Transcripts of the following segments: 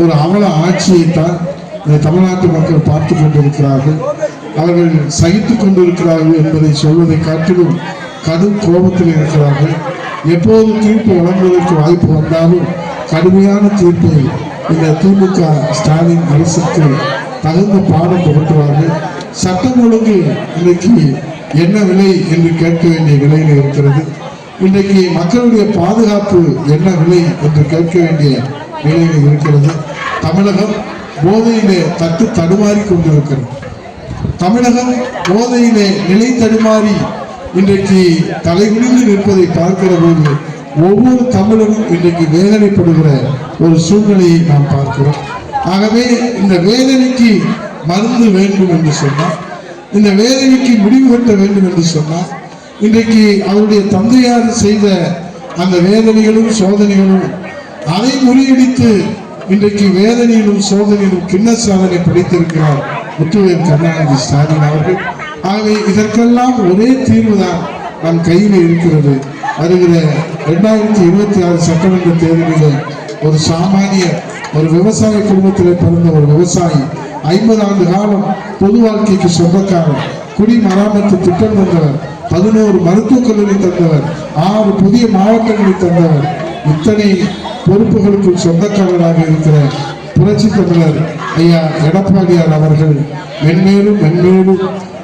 ஒரு அவல ஆட்சியைத்தான் இந்த தமிழ்நாட்டு மக்கள் பார்த்து கொண்டிருக்கிறார்கள். அவர்கள் சகித்து கொண்டிருக்கிறார்கள் என்பதை சொல்வதை காட்டிலும் கடும் கோபத்தில் இருக்கிறார்கள். எப்போது தீர்ப்பு வழங்குவதற்கு வாய்ப்பு வந்தாலும் கடுமையான தீர்ப்பை இந்த திமுக ஸ்டாலின் அரசுக்கு தகுந்த பாடம் புகட்டுவார்கள். சட்டம் ஒழுங்கு இன்றைக்கு என்ன விலை என்று கேட்க வேண்டிய விலையில் இருக்கிறது. இன்றைக்கு மக்களுடைய பாதுகாப்பு என்ன விலை என்று கேட்க வேண்டிய நிலையில் இருக்கிறது. தமிழகம் போதையிலே தட்டு தடுமாறி கொண்டிருக்கிறது. தமிழகம் போதையிலே நிலை தடுமாறி இன்றைக்கு தலைகுனிந்து நிற்பதை பார்க்கிற போது ஒவ்வொரு தமிழரும் இன்றைக்கு வேதனைப்படுகிற ஒரு சூழ்நிலையை நாம் பார்க்கிறோம். ஆகவே இந்த வேதனைக்கு மருந்து வேண்டும் என்று சொன்னால் இந்த வேதனைக்கு முடிவு கட்ட வேண்டும் என்று சொன்னால் இன்றைக்கு அவருடைய தந்தையார் செய்த அந்த வேதனைகளும் சோதனைகளும் அதை முறியடித்து இன்றைக்கு வேதனையிலும் சோதனையிலும் கிண்ண சாதனை படித்திருக்கிறார் முத்துவேல் கருணாநிதி ஸ்டாலின் அவர்கள். ஆகவே இதற்கெல்லாம் ஒரே தீர்வுதான் நம் கையில் இருக்கிறது. வருகிற இரண்டாயிரத்தி இருபத்தி ஆறு சட்டமன்ற தேர்தலில் ஒரு சாமானிய ஒரு விவசாய குடும்பத்தில் பிறந்த ஒரு விவசாயி ஐம்பது ஆண்டு காலம் பொது வாழ்க்கைக்கு சொந்தக்காரர் குடிமராமத்து திட்டம் தந்தவர் பதினோரு மருத்துவக் கல்லூரி தந்தவர் ஆறு புதிய மாவட்டங்களை தந்தவர் இத்தனை பொறுப்புகளுக்கு சொந்தக்காரராக இருக்கிற புரட்சி தமிழர் ஐயா எடப்பாடியார் அவர்கள் மென்மேலும் மென்மேலும்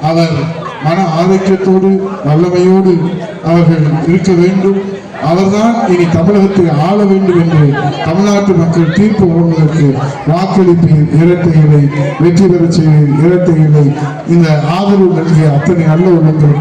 அவர் மன ஆரோக்கியத்தோடு வல்லமையோடு அவர்கள் இருக்க வேண்டும். அவர்தான் இனி தமிழகத்தை ஆள வேண்டும் என்று தமிழ்நாட்டு மக்கள் தீர்ப்பு வழங்குவதற்கு வாக்களிப்பீர் இரட்டைகளை வெற்றி பெற செய்வீர் இரட்டைகளை இந்த ஆதரவு நல்கிய அத்தனை நல்ல உள்ளங்கள்.